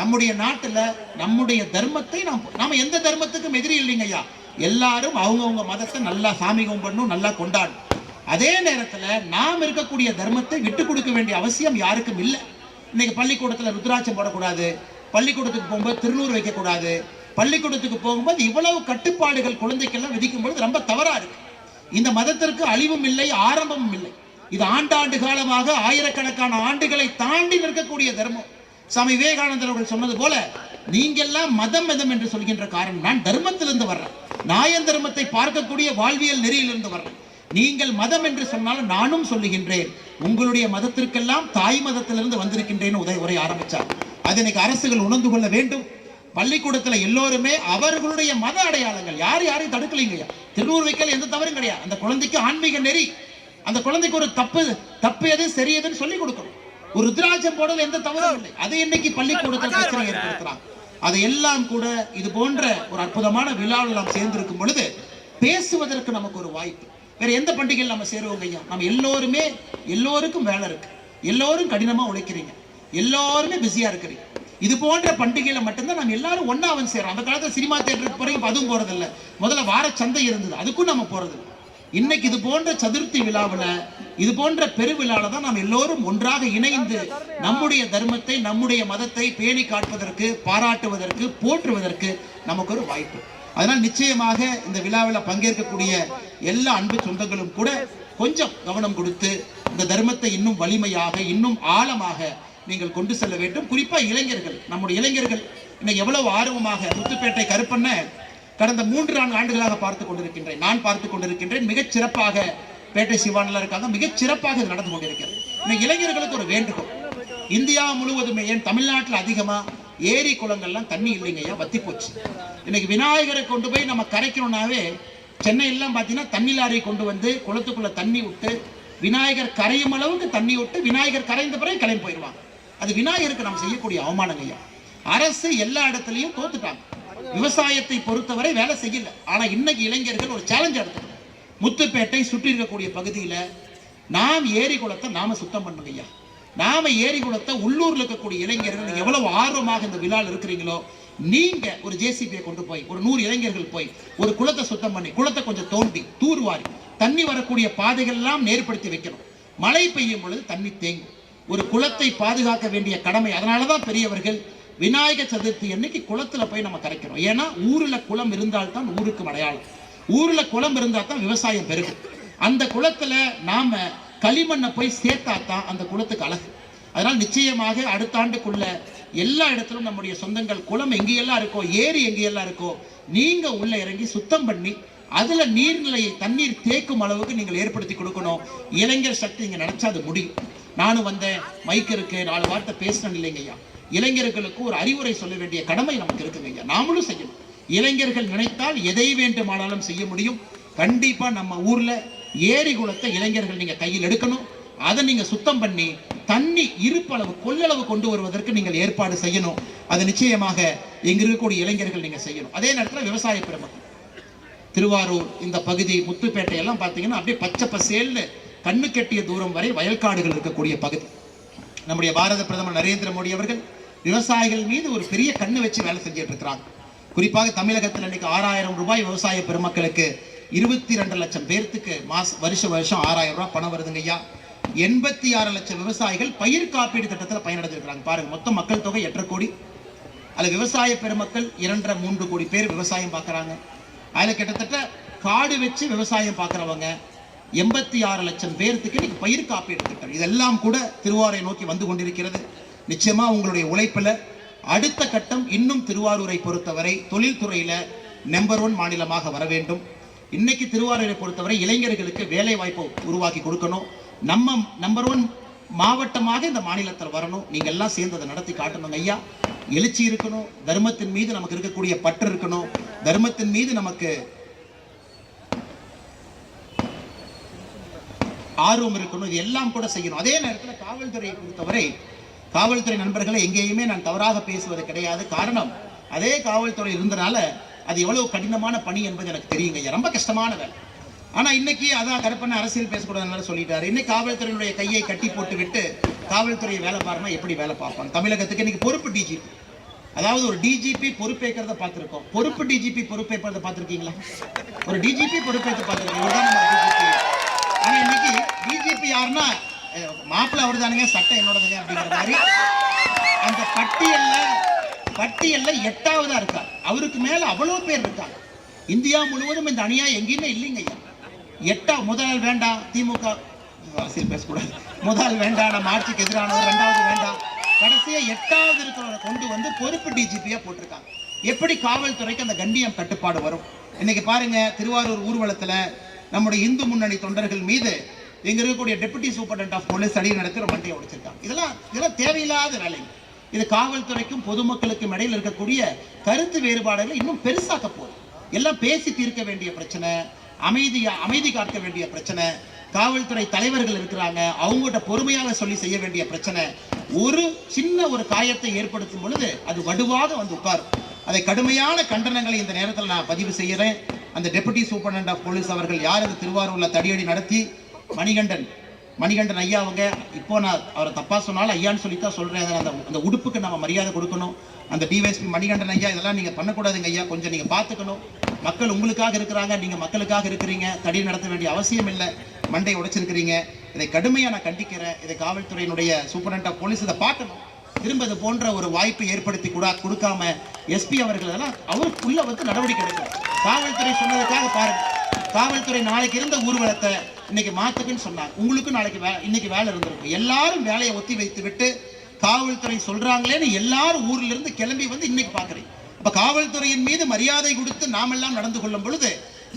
நம்முடைய நாட்டுல நம்முடைய தர்மத்தை நாம் நாம எந்த தர்மத்துக்கும் எதிரி இல்லைங்க ஐயா. எல்லாரும் அவங்கவுங்க மதத்தை நல்லா சாமி கும்பிடணும் நல்லா கொண்டாடணும். அதே நேரத்துல நாம் இருக்கக்கூடிய தர்மத்தை விட்டு கொடுக்க வேண்டிய அவசியம் யாருக்கும் இல்லை. இன்னைக்கு பள்ளிக்கூடத்துல ருத்ராட்சம் போடக்கூடாது பள்ளிக்கூடத்துக்கு போகும்போது திருநூறு வைக்கக்கூடாது பள்ளிக்கூடத்துக்கு போகும்போது இவ்வளவு கட்டுப்பாடுகள் குழந்தைக்கெல்லாம் விதிக்கும் பொழுது ரொம்ப தவறா இருக்கு. இந்த மதத்திற்கு அழிவும் இல்லை ஆரம்பமும் இல்லை. இது ஆண்டாண்டு காலமாக ஆயிரக்கணக்கான ஆண்டுகளை தாண்டி நிற்கக்கூடிய தர்மம். சுவாமி விவேகானந்தர் அவர்கள் சொன்னது போல நீங்கெல்லாம் மதம் மதம் என்று சொல்கின்ற காரணம். நான் தர்மத்திலிருந்து வர்றேன். நாயன் தர்மத்தை பார்க்கக்கூடிய வாழ்வியல் நெறியிலிருந்து வர்றேன். நீங்கள் மதம் என்று சொன்னாலும் நானும் சொல்லுகின்றேன். உங்களுடைய மதத்திற்கெல்லாம் தாய் மதத்திலிருந்து வந்திருக்கின்றேன்னு உதய உரை ஆரம்பித்தார் அது இன்னைக்கு அரசுகள் உணர்ந்து கொள்ள வேண்டும். பள்ளிக்கூடத்தில் எல்லோருமே அவர்களுடைய மத அடையாளங்கள். யார் யாரையும் தடுக்கலைங்கய்யா திருநூறு வைக்கல எந்த தவறும் கிடையாது. அந்த குழந்தைக்கு ஆன்மீக நெறி. அந்த குழந்தைக்கு ஒரு தப்பு தப்பு எது சரி எதுன்னு சொல்லி கொடுக்கணும். ஒரு ருத்ராட்சம் போடல எந்த தவறும் இல்லை. அதை இன்னைக்கு பள்ளிக்கூடத்தில் பிரச்சனை ஏற்படுத்துறாங்க? அதையெல்லாம் கூட இது போன்ற ஒரு அற்புதமான விழாவில் நாம் சேர்ந்திருக்கும் பொழுது பேசுவதற்கு நமக்கு ஒரு வாய்ப்பு. வேற எந்த பண்டிகையில் நம்ம சேருவோங்க ஐயா? நம்ம எல்லோருமே எல்லோருக்கும் வேலை இருக்கு. எல்லோரும் கடினமா உழைக்கிறீங்க. எல்லோருமே பிஸியா இருக்கிறீங்க. இது போன்ற பண்டிகையில மட்டும்தான் நம்ம எல்லாரும் ஒண்ணா வந்து சேரோம் அந்த காலத்துல சினிமா தேட்டருக்கு போறீங்க அதுவும் போறது இல்ல முதல்ல வார சந்தை இருந்தது. அதுக்கும் நம்ம போறது இல்ல இன்னைக்கு இது போன்ற சதுர்த்தி விழாவுல இது போன்ற பெருவிழால தான் நாம் எல்லோரும் ஒன்றாக இணைந்து நம்முடைய தர்மத்தை நம்முடைய மதத்தை பேணி காட்டுவதற்கு பாராட்டுவதற்கு போற்றுவதற்கு நமக்கு ஒரு வாய்ப்பு. அதனால் நிச்சயமாக இந்த விழாவில் பங்கேற்கக்கூடிய எல்லா அன்பு சொந்தங்களும் கூட கொஞ்சம் கவனம் கொடுத்து இந்த தர்மத்தை இன்னும் வலிமையாக இன்னும் ஆழமாக நீங்கள் கொண்டு செல்ல வேண்டும். குறிப்பா இளைஞர்கள் நம்முடைய இளைஞர்கள் இன்னைக்கு எவ்வளவு ஆர்வமாக முத்துப்பேட்டை கருப்பண்ண கடந்த மூன்று நான்கு ஆண்டுகளாக பார்த்து கொண்டிருக்கின்றேன். நான் பார்த்து கொண்டிருக்கின்றேன். மிகச் சிறப்பாக பேட்டை சிவானில் இருக்காங்க. மிகச் சிறப்பாக இது நடந்து கொண்டிருக்கிறது. இன்னைக்கு இளைஞர்களுக்கு ஒரு வேண்டுகோள். இந்தியா முழுவதுமே ஏன் தமிழ்நாட்டில் அதிகமா ஏரி குளங்கள்லாம் தண்ணி இல்லைங்கய்யா வத்தி போச்சு. இன்னைக்கு விநாயகரை கொண்டு போய் நம்ம கரைக்கணும்னாவே சென்னையெல்லாம் பார்த்தீங்கன்னா தண்ணி லாரி கொண்டு வந்து குளத்துக்குள்ள தண்ணி விட்டு விநாயகர் கரையும் அளவுக்கு தண்ணி விட்டு விநாயகர் கரைந்த பிறகு கிளம்பி போயிடுவாங்க. அது விநாயகருக்கு நம்ம செய்யக்கூடிய அவமானங்கய்யா அரசு எல்லா இடத்துலையும் தோத்துட்டாங்க. விவசாயத்தை பொறுத்தவரை வேலை செய்யல. ஆனா இன்னைக்கு இளைஞர்கள் ஒரு சேலஞ்ச் எடுத்துக்கணும் முத்துப்பேட்டை சுற்றி இருக்கக்கூடிய பகுதியில நாம் ஏரி குளத்தை நாம சுத்தம் பண்ணலையா நாம ஏரி குளத்தை உள்ளூர்ல இருக்கக்கூடிய இளைஞர்கள் எவ்வளவு ஆர்வமாக இந்த விழாவில் இருக்கிறீங்களோ நீங்க ஒரு ஜேசிபியை கொண்டு போய் ஒரு நூறு இளைஞர்கள் போய் ஒரு குளத்தை சுத்தம் பண்ணி குளத்தை கொஞ்சம் தோண்டி தூர்வாரி தண்ணி வரக்கூடிய பாதைகள் எல்லாம் நேர்படுத்தி வைக்கணும். மழை பெய்யும் பொழுது தண்ணி தேங்கும். ஒரு குளத்தை பாதுகாக்க வேண்டிய கடமை அதனாலதான் பெரியவர்கள் விநாயகர் சதுர்த்தி அன்னைக்கு குளத்துல போய் நம்ம கரைக்கிறோம்? ஏன்னா ஊர்ல குளம் இருந்தால்தான் ஊருக்கு அடையாளம் ஊர்ல குளம் இருந்தா தான் விவசாயம் பெருகும். அந்த குளத்துல நாம களிமண்ணை போய் சேர்த்தா தான் அந்த குளத்துக்கு அழகு. அதனால் நிச்சயமாக அடுத்த ஆண்டுக்குள்ள எல்லா இடத்திலும் நம்முடைய சொந்தங்கள் குளம் எங்கேயெல்லாம் இருக்கோ ஏரி எங்கேயெல்லாம் இருக்கோ நீங்க உள்ள இறங்கி சுத்தம் பண்ணி அதுல நீர்நிலையை தண்ணீர் தேக்கும் அளவுக்கு நீங்கள் ஏற்படுத்தி கொடுக்கணும். இளைஞர் சக்தி இங்க நினைச்சா அது முடியும். நானும் வந்தேன் மைக் இருக்கு நாலு வார்த்தை பேசணும் இல்லைங்க ஐயா. இளைஞர்களுக்கு ஒரு அறிவுரை சொல்ல வேண்டிய கடமை நமக்கு இருக்குங்க ஐயா. நாமளும் செய்யணும். இளைஞர்கள் நினைத்தால் எதை வேண்டுமானாலும் செய்ய முடியும். கண்டிப்பா நம்ம ஊர்ல ஏரி குளத்தை இளைஞர்கள் நீங்க கையில் எடுக்கணும். அதை நீங்க சுத்தம் பண்ணி தண்ணி இருப்பளவு கொள்ளளவு கொண்டு வருவதற்கு நீங்கள் ஏற்பாடு செய்யணும். அது நிச்சயமாக இங்க இருக்கக்கூடிய இளைஞர்கள் நீங்க செய்யணும். அதே நேரத்தில் விவசாய பெருமக்கள் திருவாரூர் இந்த பகுதி முத்துப்பேட்டை எல்லாம் பார்த்தீங்கன்னா அப்படியே பச்சை பசேல்னு கண்ணு கெட்டிய தூரம் வரை வயல்காடுகள் இருக்கக்கூடிய பகுதி. நம்முடைய பாரத பிரதமர் நரேந்திர மோடி அவர்கள் விவசாயிகள் மீது ஒரு பெரிய கண்ணு வச்சு வேலை செஞ்சுட்டு இருக்கிறாங்க. குறிப்பாக தமிழகத்தில் இன்னைக்கு ஆறாயிரம் ரூபாய் விவசாய பெருமக்களுக்கு இருபத்தி ரெண்டு லட்சம் பேர்த்துக்கு மாச வருஷ வருஷம் ஆறாயிரம் ரூபாய் பணம் வருதுங்க ஐயா. எண்பத்தி ஆறு லட்சம் விவசாயிகள் பயிர் காப்பீடு திட்டத்தில் பயனடைஞ்சிருக்கிறாங்க. பாருங்க மொத்த மக்கள் தொகை எட்டரை கோடி. அதுல விவசாய பெருமக்கள் இரண்டரை மூன்று கோடி பேர் விவசாயம் பார்க்குறாங்க அதுல கிட்டத்தட்ட காடு வச்சு விவசாயம் பார்க்குறவங்க எண்பத்தி ஆறு லட்சம் பேர்த்துக்கு இன்னைக்கு பயிர் காப்பீடு திட்டம். இதெல்லாம் கூட திருவாரூரை நோக்கி வந்து கொண்டிருக்கிறது. நிச்சயமா உங்களுடைய உழைப்புல அடுத்த கட்டம் இன்னும் திருவாரூரை பொறுத்தவரை தொழில்துறையில நம்பர் ஒன் மாநிலமாக வர வேண்டும். இன்னைக்கு திருவாரூரை பொறுத்தவரை இளைஞர்களுக்கு வேலை வாய்ப்பை உருவாக்கி கொடுக்கணும். நம்ம நம்பர் ஒன் மாவட்டமாக இந்த மாநிலத்தில் வரணும். நீங்க எல்லாம் சேர்ந்து அதை நடத்தி காட்டணும் ஐயா. எழுச்சி இருக்கணும். தர்மத்தின் மீது நமக்கு இருக்கக்கூடிய பற்று இருக்கணும். தர்மத்தின் மீது நமக்கு ஆர்வம் இருக்கணும் இது எல்லாம் கூட செய்யணும். அதே நேரத்தில் காவல்துறையை பொறுத்தவரை காவல்துறை நண்பர்களை எங்கேயுமே நான் தவறாக பேசுவது கிடையாது. காரணம் அதே காவல்துறை இருந்தனால அது எவ்வளவு கடினமான பணி என்பது எனக்கு தெரியுங்க ரொம்ப கஷ்டமான வேலை. ஆனா இன்னைக்கு அதான் கருப்பண்ண அரசியல் பேசக்கூடாதுன்னு சொல்லிட்டாரு. இன்னைக்கு காவல்துறையினுடைய கையை கட்டி போட்டு விட்டு காவல்துறையை வேலை பாருமா எப்படி வேலை பார்ப்பாங்க? தமிழகத்துக்கு இன்னைக்கு பொறுப்பு டிஜிபி அதாவது ஒரு டிஜிபி பொறுப்பேற்கிறத பார்த்துருக்கோம். பொறுப்பு டிஜிபி பொறுப்பேற்பதை பார்த்துருக்கீங்களா? ஒரு டிஜிபி பொறுப்பேற்று பார்த்திருக்கோம். ஆனா இன்னைக்கு டிஜிபி யாருன்னா மாப்பிள்ள அவர் தானுங்க சட்டை என்னோடதுங்க அப்படிங்கிற மாதிரி. அந்த பட்டியல்ல பட்டியல்ல எட்டாவதா இருக்கார். அவருக்கு மேல அவ்வளவு பேர் இருக்காங்க. இந்தியா முழுவதும் இந்த அணியா எங்கேயுமே இல்லைங்க ஐயா. எட்டா முதல் வேண்டாம் திமுக அரசியல் பேசக்கூடாது. முதல் வேண்டாம் நம்ம ஆட்சிக்கு எதிரானவர் ரெண்டாவது வேண்டாம் கடைசியா எட்டாவது இருக்கிறவரை கொண்டு வந்து பொறுப்பு டிஜிபியா போட்டிருக்காங்க. எப்படி காவல்துறைக்கு அந்த கண்டியம் கட்டுப்பாடு வரும்? இன்னைக்கு பாருங்க திருவாரூர் ஊர்வலத்துல நம்முடைய இந்து முன்னணி தொண்டர்கள் மீது இங்க இருக்கக்கூடிய டெபுட்டி சூப்பர்டென்ட் ஆஃப் போலீஸ் அடி நடத்தி ஒரு மண்டையை உடைச்சிருக்காங்க இதெல்லாம் இதெல்லாம் தேவையில்லாத வேலை. இது காவல்துறைக்கும் பொதுமக்களுக்கும் இடையில் இருக்கக்கூடிய கருத்து வேறுபாடுகளை இன்னும் பெருசாக்க போகுது. எல்லாம் பேசி தீர்க்க வேண்டிய பிரச்சனை அமைதியா அமைதி காக்க வேண்டிய பிரச்சனை காவல்துறை தலைவர்கள் இருக்கிறாங்க அவங்ககிட்ட பொறுமையாக சொல்லி செய்ய வேண்டிய பிரச்சனை. ஒரு சின்ன ஒரு காயத்தை ஏற்படுத்தும் பொழுது அது வடுவாக வந்து உட்காரும். அதை கடுமையான கண்டனங்களை இந்த நேரத்தில் நான் பதிவு செய்கிறேன் அந்த டெபுட்டி சூப்பரண்ட் ஆஃப் போலீஸ் அவர்கள் யார் அந்த தடியடி நடத்தி மணிகண்டன். மணிகண்டன் ஐயா அவங்க இப்போ நான் அவரை தப்பா சொன்னாலும் ஐயான்னு சொல்லி தான் சொல்றேன் அந்த அந்த உடுப்புக்கு நம்ம மரியாதை கொடுக்கணும். அந்த டிவைஎஸ்பி மணிகண்டன் ஐயா இதெல்லாம் நீங்க பண்ணக்கூடாதுங்க ஐயா. கொஞ்சம் நீங்க பார்த்துக்கணும். மக்கள் உங்களுக்காக இருக்கிறாங்க. நீங்க மக்களுக்காக இருக்கிறீங்க. தடி நடத்த வேண்டிய அவசியம் இல்லை. மண்டை உடைச்சிருக்கிறீங்க. இதை கடுமையா நான் கண்டிக்கிறேன். இதை காவல்துறையினுடைய சூப்பரண்ட் ஆஃப் போலீஸ் இதை பார்க்கணும். திரும்ப இது போன்ற ஒரு வாய்ப்பு ஏற்படுத்தி கூட கொடுக்காம எஸ்பி அவர்கள் அதெல்லாம் அவருக்குள்ள வந்து நடவடிக்கை எடுக்கணும். காவல்துறை சொன்னதுக்காக பாருங்க. காவல்துறை நாளைக்கு இருந்த ஊர்வலத்தை இன்னைக்கு மாத்துக்குன்னு சொன்னாங்க. உங்களுக்கு நாளைக்கு வே இன்னைக்கு வேலை இருந்திருக்கும் எல்லாரும் வேலையை ஒத்தி வைத்து விட்டு காவல்துறை சொல்றாங்களேன்னு எல்லாரும் ஊர்ல இருந்து கிளம்பி வந்து இன்னைக்கு பாக்குறீங்க. அப்ப காவல்துறையின் மீது மரியாதை கொடுத்து நாமெல்லாம் நடந்து கொள்ளும் பொழுது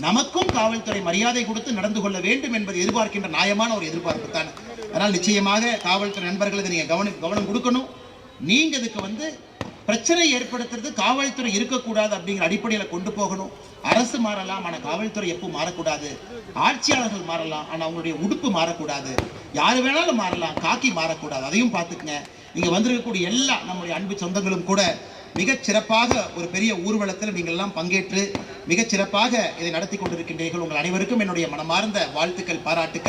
நமக்கும் காவல்துறை மரியாதை கொடுத்து நடந்து கொள்ள வேண்டும் என்பதை எதிர்பார்க்கின்ற நியாயமான ஒரு எதிர்பார்ப்பு தானே. அதனால் நிச்சயமாக காவல்துறை நண்பர்கள் இதை கவனம் கவனம் கொடுக்கணும். நீங்கள் இதுக்கு வந்து பிரச்சனை ஏற்படுத்துறது காவல்துறை இருக்கக்கூடாது அப்படிங்கிற அடிப்படையில் கொண்டு போகணும். அரசு மாறலாம் ஆனால் காவல்துறை எப்போ மாறக்கூடாது? ஆட்சியாளர்கள் மாறலாம் ஆனால் அவங்களுடைய உடுப்பு மாறக்கூடாது. யார் வேணாலும் மாறலாம் காக்கி மாறக்கூடாது. அதையும் பார்த்துக்குங்க. இங்கே வந்திருக்கக்கூடிய எல்லா நம்முடைய அன்பு சொந்தங்களும் கூட மிகச் சிறப்பாக ஒரு பெரிய ஊர்வலத்தில் நீங்கள் எல்லாம் பங்கேற்று மிகச் சிறப்பாக இதை நடத்தி கொண்டிருக்கின்றீர்கள். உங்கள் அனைவருக்கும் என்னுடைய மனமார்ந்த வாழ்த்துக்கள் பாராட்டுக்கள்.